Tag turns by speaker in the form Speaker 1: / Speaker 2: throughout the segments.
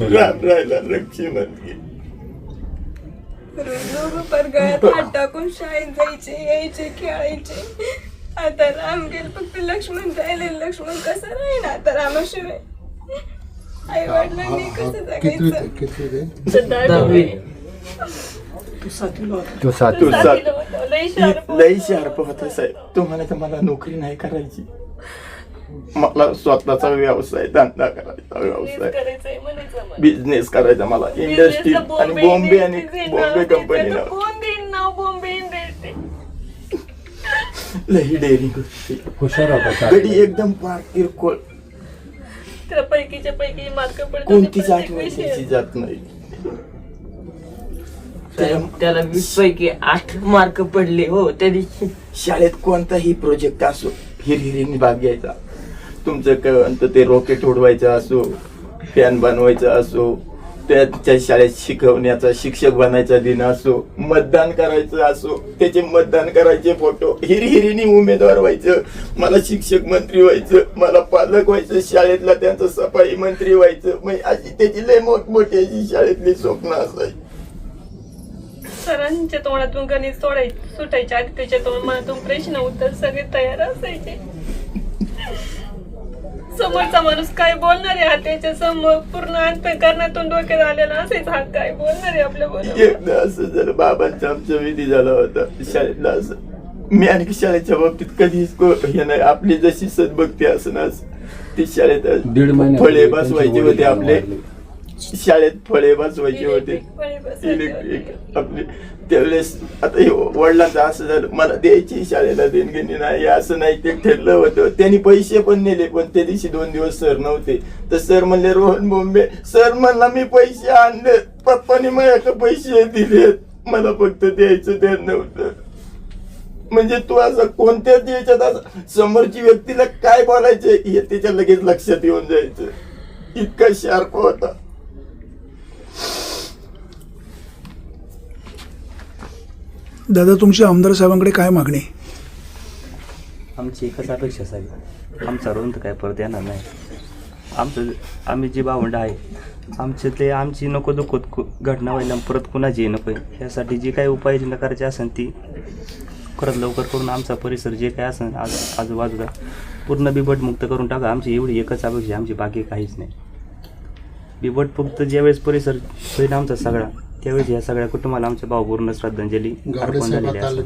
Speaker 1: राम राहिला
Speaker 2: पर गळ्यात हात टाकून शाळेत जायचे यायचे खेळायचे. आता राम गेल फक्त लक्ष्मण राहिले. लक्ष्मण कसं राहील आता रामाशिवाय. आई वडिलांनी कसं जगायचं? लई शार्प
Speaker 1: होता. साहेब. तो म्हणायचा मला नोकरी नाही करायची. मला स्वतःचा व्यवसाय धंदा करायचा व्यवसाय. बिझनेस करायचा मला. इंडस्ट्री आणि बॉम्बे आणि बॉम्बे कंपनी लई डेअरिंग
Speaker 3: हुशार होता
Speaker 1: गडी एकदम पार किरकोळ.
Speaker 2: पैकीच्या पैकी मार्क
Speaker 1: कोणतीच आठवण त्याची जात नाही.
Speaker 4: त्याला वीस पैकी आठ मार्क पडले हो त्या दिवशी.
Speaker 1: शाळेत कोणताही प्रोजेक्ट असो हिरहिरीने भाग घ्यायचा. तुमचं ते रॉकेट उडवायचं असो फॅन बनवायचं असो त्याच्या शाळेत शिकवण्याचा शिक्षक बनायचा दिन असो मतदान करायचं असो त्याचे मतदान करायचे फोटो हिरहिरीने उमेदवार व्हायचं मला शिक्षक मंत्री व्हायचं मला पालक व्हायचं शाळेतला त्यांचं सफाई मंत्री व्हायचं म्हणजे अशी त्याची लय मोठमोठी अशी शाळेतली स्वप्न असायची.
Speaker 2: सरांच्या तोंडातून गणित सोडायचे सुटायचे आधी त्याच्या तोंड मनातून प्रश्न उत्तर सगळे तयार असायचे. समोरचा माणूस काय बोलणार आहे? हा त्याच्यासमोर पूर्ण अंतकरणातून डोक्यात आलेला असायचा हा काय बोलणार आहे आपल्या
Speaker 1: एकदा असं झालं बाबांचा आमचा विधी झाला होता शाळेतला असं मी आणखी शाळेच्या बाबतीत कधीच को- हे नाही आपली जशी सद्भक्ती असणार ती शाळेत
Speaker 3: दीड महिन्यात
Speaker 1: फळे
Speaker 3: त्यांचे
Speaker 1: बसवायचे
Speaker 3: वडील
Speaker 1: होते आपले.
Speaker 3: वारले.
Speaker 1: शाळेत फळे बसवायचे होते.
Speaker 2: इलेक्ट्रिक
Speaker 1: आपले त्यावेळेस आता हे वडिलांचं असं झालं मला द्यायची शाळेला देणगी नाही असं नाही ते ठरलं होतं. त्यांनी पैसे पण नेले पण त्या दिवशी दोन दिवस सर नव्हते. तर सर म्हणले रोहन बोंबे सर म्हणला मी पैसे आणले. पप्पाने माझ्याकडे पैसे दिलेत. मला फक्त द्यायचं ध्यान नव्हतं. म्हणजे तू असं कोणत्याच याच्यात समोरची व्यक्तीला काय बोलायचं हे त्याच्या लगेच लक्षात येऊन जायचं. इतका शार्प होता.
Speaker 5: दादा तुमची आमदार साहेबांकडे काय मागणी?
Speaker 6: आमची एकच अपेक्षा साहेब आमचा ऋण तर काय परत येणार नाही. आमचं आम्ही जे भावंड आहे आमचे ते आमची नको दुःख कु- घटना व्हायला परत कुणाची नको यासाठी जी काही उपाययोजना करायची असेल ती परत लवकर करून आमचा परिसर जे काय असेल आज आजूबाजूला पूर्ण बिबटमुक्त करून टाका. आमची एवढी एकच अपेक्षा आमची बाकी काहीच नाही. बिबटमुक्त ज्यावेळेस परिसर होईल आमचा सगळा. त्यावेळेस या सगळ्या कुटुंबाला आमच्या भावपूर्ण श्रद्धांजली
Speaker 7: गावडे
Speaker 6: अर्पण झालेली आहे.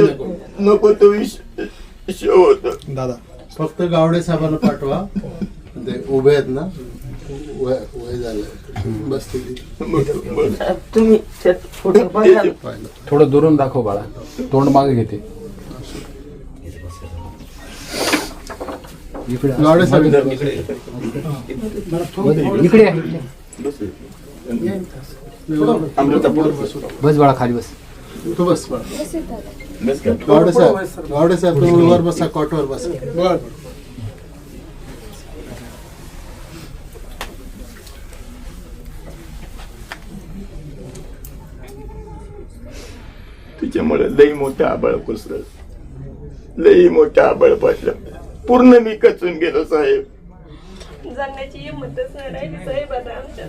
Speaker 7: नको.
Speaker 1: नको तो विषय शो होत.
Speaker 5: दादा
Speaker 7: फक्त गावडे साहेबांना पाठवा. ते उभे आहेत ना? वय वय झालं बसतील.
Speaker 4: साहेब, तुम्ही त्यात फोटो बघा
Speaker 7: पाहिलं?
Speaker 3: थोडं दुरून दाखव बाळा. तोंड मागे घेते. इकडे
Speaker 7: गावडे साहेब
Speaker 3: इकडे. आहे.
Speaker 1: अमृता पुढे
Speaker 3: बस बाळा खाली बस.
Speaker 7: तू बस गावडे साहेब गावडे साहेब तुम्ही वर बसा कॉटवर बसा.
Speaker 1: तिच्यामुळे लई मोठं आबळ कोसळलं. लई मोठं आबळ पडलं. पूर्ण मी कचून गेलो साहेब.
Speaker 2: जाण्याची हिंमतच नाही राहिली साहेब आता आमच्या.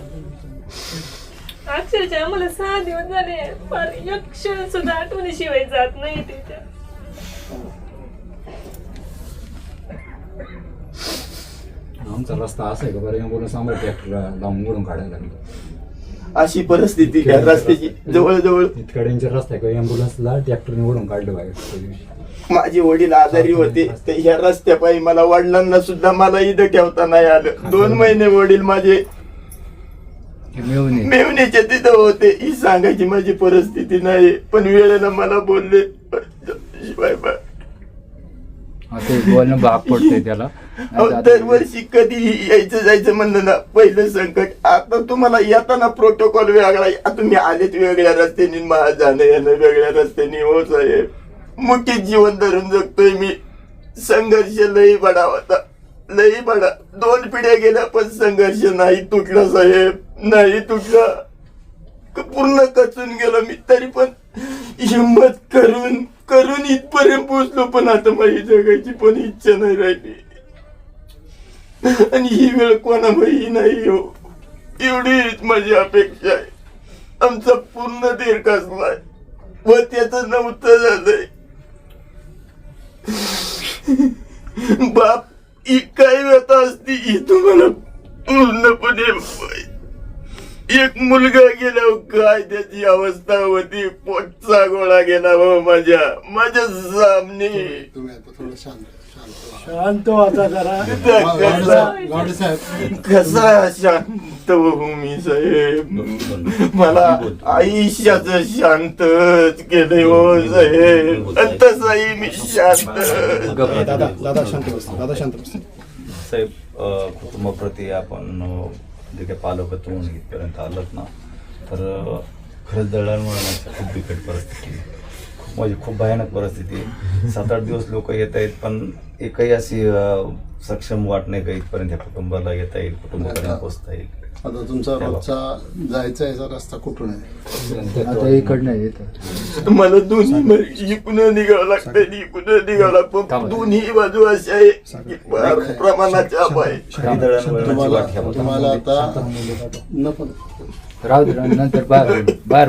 Speaker 2: अक्षरशः आम्हाला सहा दिवस झाले. फार एक क्षण सुद्धा आठवणीशिवाय जात नाही तिच्या
Speaker 3: आमचा रस्ता असा आहे का बरं? एम्ब्युलन्स आम्हाला ट्रॅक्टर लावून काढायला लागली.
Speaker 1: अशी परिस्थिती ह्या रस्त्याची जवळजवळ.
Speaker 3: इतका डेंजर रस्ता आहे का? एम्ब्युलन्सला ट्रॅक्टरने ओढून काढलं बाहेर. त्या दिवशी
Speaker 1: माझे वडील आजारी होते. तर ह्या रस्त्यापायी मला वडिलांना सुद्धा मला इथं ठेवता नाही आलं. दोन महिने वडील माझे मेवणीचे तिथं होते. ही सांगायची माझी परिस्थिती नाही. पण वेळेला मला बोलले. शिवाय
Speaker 3: बोलणं भाग पडतंय त्याला.
Speaker 1: दरवर्षी कधी यायचं जायचं म्हणलं ना पहिलं संकट. आता तुम्हाला येताना प्रोटोकॉल वेगळा तुम्ही आलेत वेगळ्या रस्त्याने माझं जाणं येणं वेगळ्या रस्त्याने. हो साहेब. मुठीत जीवन धरून जगतोय मी. संघर्ष लई बडा होता. लई बडा दोन पिढ्या गेल्या पण संघर्ष नाही तुटला साहेब. नाही तुझा पूर्ण कचून गेलो मी तरी पण हिंमत करून करून इथपर्यंत पोहोचलो पण आता माझी जगायची पण इच्छा नाही राहिली. आणि ही वेळ कोणामुळे नाही हो. एवढीच माझी अपेक्षा आहे. आमचा पूर्ण देर कसलाय व त्याच नव्हतं झालंय. बाप ही काही व्यथा असती ही तुम्हाला पूर्णपणे एक मुलगा गेल्यावर काय त्याची अवस्था होती पोटचा गोळा गेला हो माझ्या माझ्या सामने.
Speaker 7: तुम्ही आता थोडं शांत शांत
Speaker 8: शांत वाचा जरा.
Speaker 7: साहेब
Speaker 1: कसा शांत होऊ मी साहेब? मला आयुष्याच शांत केलंय हो साहेब. तसाही मी शांत.
Speaker 8: दादा दादा शांत बस दादा शांत बस.
Speaker 3: साहेब कुटुंबाप्रती आपण जे काही पालक आहेत इथपर्यंत आलत ना. तर खरंच दळणवळणाची खूप बिकट परिस्थिती म्हणजे खूप भयानक परिस्थिती आहे. सात आठ दिवस लोक येत आहेत पण एकही अशी सक्षम वाट नाही का इथपर्यंत या कुटुंबाला येता येईल कुटुंबापर्यंत पोचता येईल.
Speaker 7: आता तुमचा रोजचा जायचा याचा रस्ता कुठून आहे?
Speaker 3: आता
Speaker 9: इकडनं येत.
Speaker 1: मला दोन्ही इकडून निघावं लागतं इकडून निघावं लागतं. दोन्ही बाजू अशा आहे प्रमाणाच्या आहे.
Speaker 7: तुम्हाला आता नको
Speaker 9: राहू नंतर बाहेर बाहेर